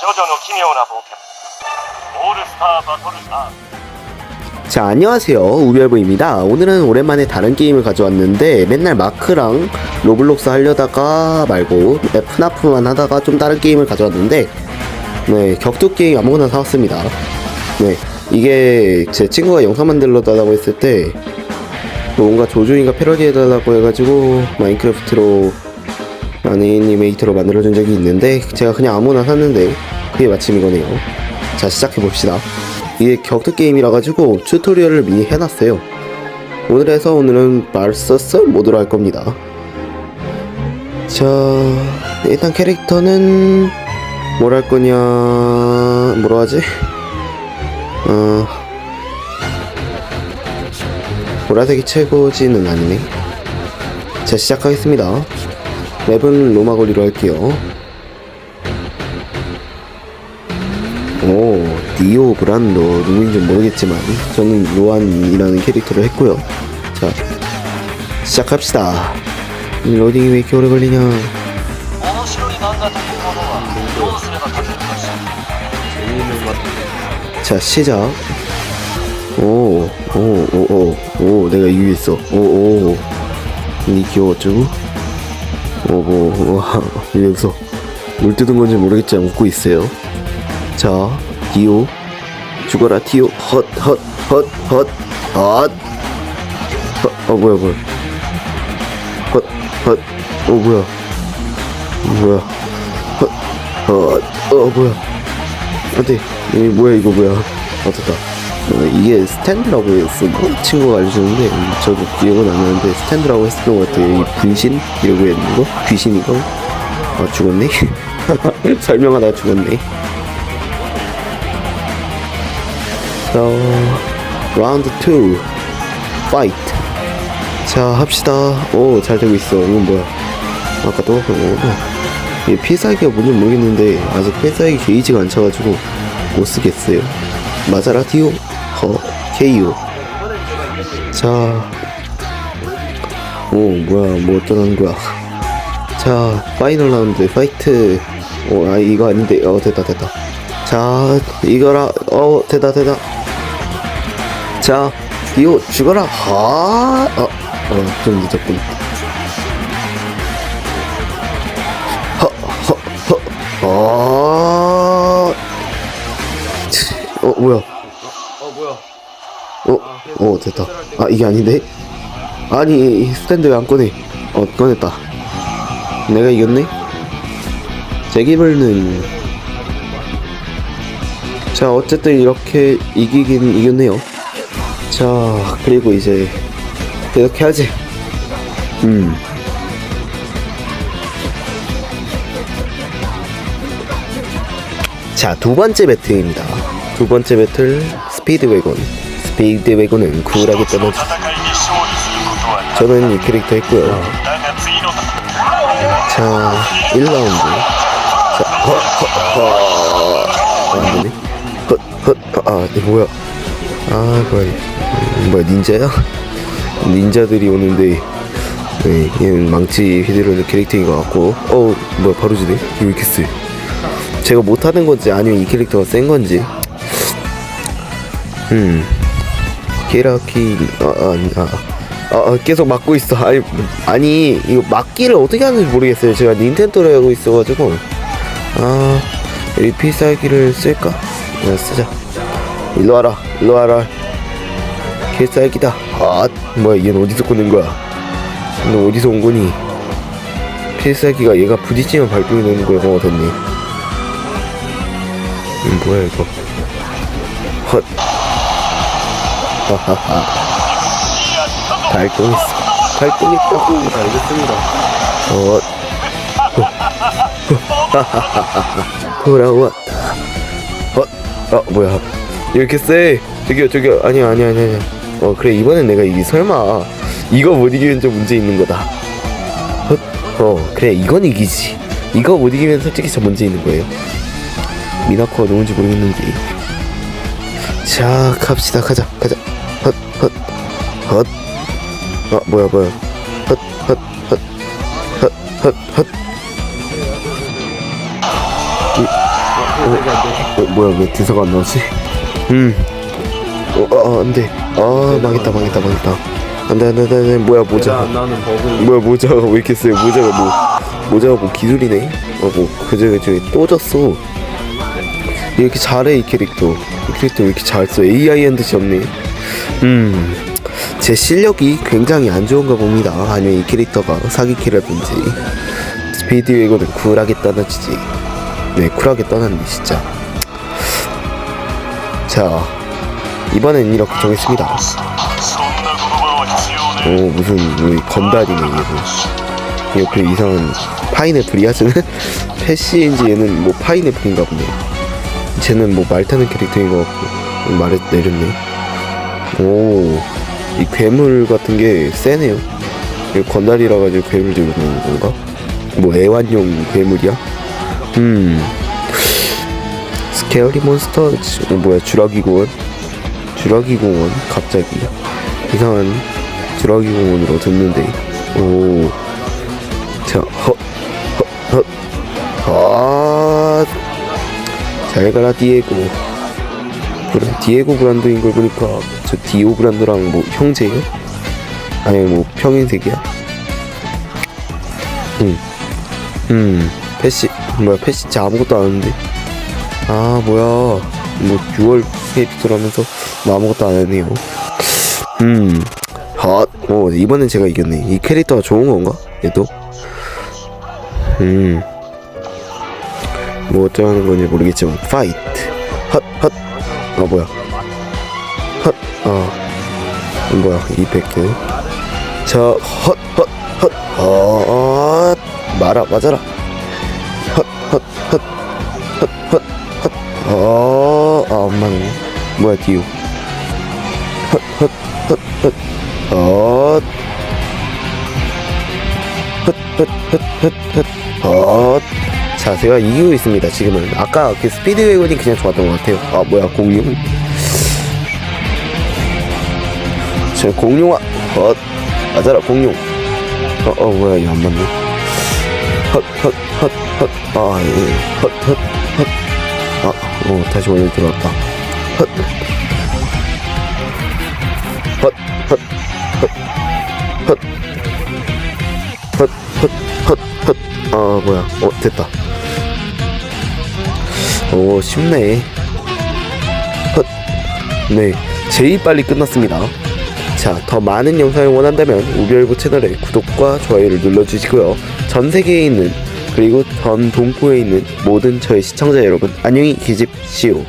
ジョジョの奇妙な冒険オールスターバトルアーツ 자 안녕하세요 우별부입니다 오늘은 오랜만에 다른 게임을 가져왔는데 맨날 마크랑 로블록스 하려다가 말고 FNAF만 하다가 좀 다른 게임을 가져왔는데 네 격투 게임 아무거나 사왔습니다 네 이게 제 친구가 영상 만들러달라고 했을 때 뭔가 조조인가 패러디 해달라고 해가지고 마인크래프트로 애니메이터로 만들어준 적이 있는데 제가 그냥 아무나 샀는데 그게 마침 이거네요 자 시작해봅시다 이게 격투 게임이라 가지고 튜토리얼을 미리 해놨어요. 오늘 해서 오늘은 말서스 모드로 할 겁니다. 자 일단 캐릭터는 뭘 할 거냐 뭐로 하지? 어 보라색이 최고지는 아니네. 자 시작하겠습니다. 맵은 로마걸리로 할게요. 오, 디오 브란도 누구인지 모르겠지만 저는 로안이라는 캐릭터를 했고요. 자, 시작합시다. 로딩이 왜 이렇게 오래 걸리냐? 자, 시작. 오, 오, 오, 오, 오, 내가 이기했어 오~ 오~ 오~ 이 귀여워 어쩌고? 오, 오, 와, 이 녀석. 물 뜯은 건지 모르겠지만 웃고 있어요. 자, 디오. 죽어라, 디오. 헛, 헛, 헛, 헛, 헛. 헛, 어, 뭐야, 뭐야. 헛, 헛, 어, 뭐야. 뭐야. 헛, 헛, 어, 뭐야. 안돼 이 뭐야 이거 뭐야 어 됐다 어, 이게 스탠드라고 했어 친구가 알려주는데 음, 저도 기억은 안 나는데 스탠드라고 했었던 것 같아요 이 분신 이러고 있는 거 귀신이고 아 죽었네 설명하다가 죽었네 자 라운드 2 파이트 자 합시다 오 잘 되고 있어 이건 뭐야 아까 또 어, 이 필살기가 뭔지 모르겠는데 아직 필살기 게이지가 안 차가지고 못 쓰겠어요. 맞아라 디오 허 KO 자, 오 뭐야 뭐 어쩌는 거야. 자 파이널 라운드 파이트. 어아 이거 아닌데 어 됐다 됐다. 자 이거라 어 됐다 됐다. 자 디오 죽어라 하. 어 어 좀 늦었군. 어, 어, 뭐야? 어 뭐야 어, 어, 됐다. 아, 이게 아닌데? 아니, 이 스탠드 왜 안 꺼내? 어, 꺼냈다. 내가 이겼네? 제기블는. 자, 어쨌든 이렇게 이기긴 이겼네요. 자 그리고 이제 계속 해야지 음 자, 두 번째 배틀입니다. 두 번째 배틀, 스피드웨건. 스피드웨건은 쿨하게 떠나주 저는 이 캐릭터 했고요 자, 1라운드. 자, 허, 허, 허. 안 되네. 헛, 헛, 아, 이게 뭐야. 아, 뭐야. 음, 뭐야, 닌자야? 닌자들이 오는데, 네, 얘는 망치 휘두르는 캐릭터인 것 같고, 어, 뭐야, 바로 지네? 왜 이렇게 세? 제가 못하는 건지 아니면 이 캐릭터가 센 건지. 음. 게라키, 아, 아. 아, 아, 계속 막고 있어. 아니, 아니, 이거 막기를 어떻게 하는지 모르겠어요. 제가 닌텐도를 하고 있어가지고. 아, 이 필살기를 쓸까? 야, 쓰자. 일로 와라, 일로 와라. 필살기다. 아, 뭐야, 얘는 어디서 꺼낸 거야? 너 어디서 온 거니? 필살기가 얘가 부딪히면 발동이 되는 거야. 어, 됐네. 음, 뭐야, 이거. 헛. 하하하. 발동했어. 발동했다고. 알겠습니다. 어. 돌아왔다. 어, 어, 뭐야. 이렇게 세. 저기요, 저기요. 아니야, 아니야, 아니야. 어, 그래. 이번엔 내가 이기. 설마. 이거 못 이기면 좀 문제 있는 거다. 헛. 어, 그래. 이건 이기지. 이거 못 이기면 솔직히 저 문제 있는 거예요. 미나코가 누군지 모르겠는데. 자, 갑시다. 가자, 가자. 헛, 헛, 헛. 아 뭐야 뭐야 헛헛헛헛헛헛 어, 뭐야 왜 대사가 안 나오지? 음. 어, 아, 안 돼. 아, 망했다, 망했다, 망했다. 안 돼, 안 돼, 안 돼, 안 돼. 뭐야, 모자. 버그 뭐야, 모자가 왜 이렇게 세요? 모자가 뭐, 모자가 뭐 기술이네? 어, 뭐, 그저, 그저, 또 졌어. 이렇게 잘해, 이 캐릭터. 이 캐릭터 왜 이렇게 잘 써? AI한 듯이 없네. 음. 제 실력이 굉장히 안 좋은가 봅니다. 아니면 이 캐릭터가 사기캐라든지. 스피드 웨이거는 쿨하게 떠나지지. 네, 쿨하게 떠났네, 진짜. 자, 이번엔 이렇게 정했습니다. 오, 무슨, 뭐, 건달이네, 얘도. 옆에 이상한 파인애플이야, 쟤는? 패시인지 얘는 뭐 파인애플인가 보네. 쟤는 뭐 말 타는 캐릭터인 것 같고, 말에 내렸네. 오, 이 괴물 같은 게 세네요. 이 건달이라 가지고 괴물 들고 있는 건가? 뭐 애완용 괴물이야? 음. 스케어리 몬스터 뭐야 주라기 공원? 주라기 공원? 갑자기? 이상한 주라기 공원으로 듣는데. 오자허허허아잘 가라 디에고. 그래 디에고 브란드인 걸 보니까 저 디오 브란드랑 뭐 형제예요? 아니 뭐 평행색이야? 음, 음, 패시 뭐야 패시 진짜 아무것도 안 하는데 아 뭐야. 뭐 6월 캐릭터라면서 뭐 아무것도 안 했네요. 음. 핫, 어 이번엔 제가 이겼네. 이 캐릭터가 좋은 건가? 얘도? 음 뭐 어쩌는 건지 모르겠지만 파이트. 핫핫 아 뭐야. 핫아 뭐야 200개. 자 핫핫핫 아 말아 맞아라. 핫핫핫 헛헛 헛 뭐야 디우 헛헛헛헛 헛 헛헛헛 헛 헛 헛 자, 제가 이기고 있습니다. 지금은 아까 그 스피드 웨건이 그냥 좋았던 것 같아요. 아, 뭐야 공룡? 저 공룡아, 헛 맞아라 공룡. 어, 어 뭐야 이거 안 맞네. 헛 헛 헛 헛 아, 예. 헛헛 아, 어, 다시 원래 들어왔다. 헛. 헛, 헛, 헛, 헛. 헛, 헛, 헛, 헛. 아, 뭐야. 어, 됐다. 오, 쉽네. 헛. 네, 제일 빨리 끝났습니다. 자, 더 많은 영상을 원한다면 우리얼부 채널에 구독과 좋아요를 눌러주시고요. 전 세계에 있는 그리고 전 동포에 있는 모든 저의 시청자 여러분 안녕히 계십시오.